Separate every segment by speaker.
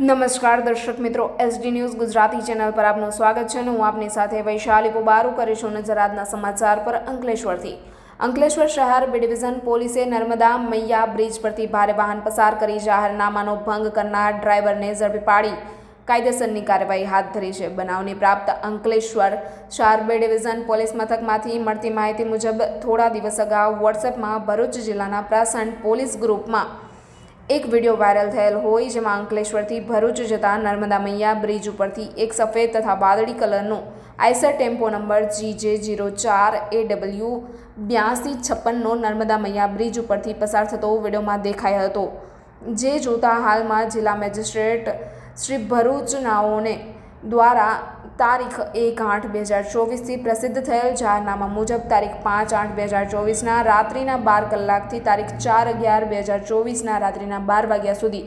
Speaker 1: નમસ્કાર દર્શક મિત્રો એસડી ન્યૂઝ ગુજરાતી ચેનલ પર આપનું સ્વાગત છે અને હું આપની સાથે વૈશાલી પોબારુ કરીશું નજર આજના સમાચાર પર અંકલેશ્વરથી. અંકલેશ્વર શહેર બી ડિવિઝન પોલીસે નર્મદા મૈયા બ્રિજ પરથી ભારે વાહન પસાર કરી જાહેરનામાનો ભંગ કરનાર ડ્રાઈવરને ઝડપી પાડી કાયદેસરની કાર્યવાહી હાથ ધરી છે. બનાવની પ્રાપ્ત અંકલેશ્વર શારબે ડિવિઝન પોલીસ મથકમાંથી મળતી માહિતી મુજબ થોડા દિવસ અગાઉ વોટ્સએપમાં ભરૂચ જિલ્લાના પ્રાસન્ટ પોલીસ ગ્રુપમાં એક વીડિયો વાયરલ થયેલ હોય જેમાં અંકલેશ્વરથી ભરૂચ જતા નર્મદા મૈયા બ્રિજ ઉપરથી એક સફેદ તથા વાદળી કલરનો આઈસર ટેમ્પો નંબર જી જે જીરો ચાર એ ડબલ્યુ બ્યાસી છપ્પનનો નર્મદા મૈયા બ્રિજ ઉપરથી પસાર થતો વિડીયોમાં દેખાયો હતો. જે જોતા હાલમાં જિલ્લા મેજિસ્ટ્રેટ શ્રી ભરૂચનાઓને દ્વારા તારીખ એક આઠ બે હજાર ચોવીસથી પ્રસિદ્ધ થયેલ જાહેરનામા મુજબ તારીખ પાંચ આઠ બે હજાર ચોવીસના રાત્રિના બાર કલાકથી તારીખ ચાર અગિયાર બે હજાર ચોવીસના રાત્રિના બાર વાગ્યા સુધી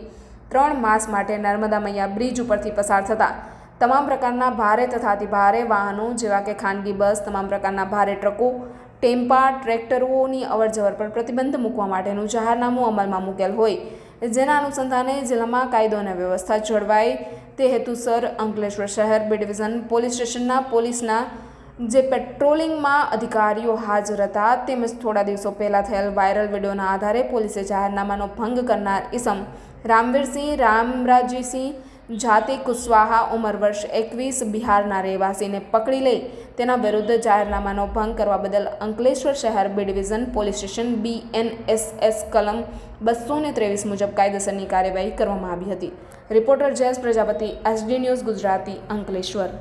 Speaker 1: ત્રણ માસ માટે નર્મદા મૈયા બ્રિજ ઉપરથી પસાર થતા. તમામ પ્રકારના ભારે તથા અતિભારે વાહનો જેવા કે ખાનગી બસ, તમામ પ્રકારના ભારે ટ્રકો, ટેમ્પા, ટ્રેક્ટરોની અવરજવર પર પ્રતિબંધ મૂકવા માટેનું જાહેરનામું અમલમાં મૂકેલ હોય. જેના અનુસંધાને જિલ્લામાં કાયદો અને વ્યવસ્થા જળવાય તે હેતુસર અંકલેશ્વર શહેર બી ડિવિઝન પોલીસ સ્ટેશનના પોલીસના જે પેટ્રોલિંગમાં અધિકારીઓ હાજર હતા તેમજ થોડા દિવસો પહેલાં થયેલ વાયરલ વિડીયોના આધારે પોલીસે જાહેરનામાનો ભંગ કરનાર ઇસમ રામવીરસિંહ રામરાજીસિંહ જાતિ કુશવાહા ઉંમર વર્ષ એકવીસ બિહારના રહેવાસીને પકડી લઈ તેના વિરુદ્ધ જાહેરનામાનો ભંગ કરવા બદલ અંકલેશ્વર શહેર B division police station B N S S કલમ બસો ને ત્રેવીસ મુજબ કાયદેસરની કાર્યવાહી કરવામાં આવી હતી. Reporter Jayesh Prajapati S D news Gujarati Ankleshwar.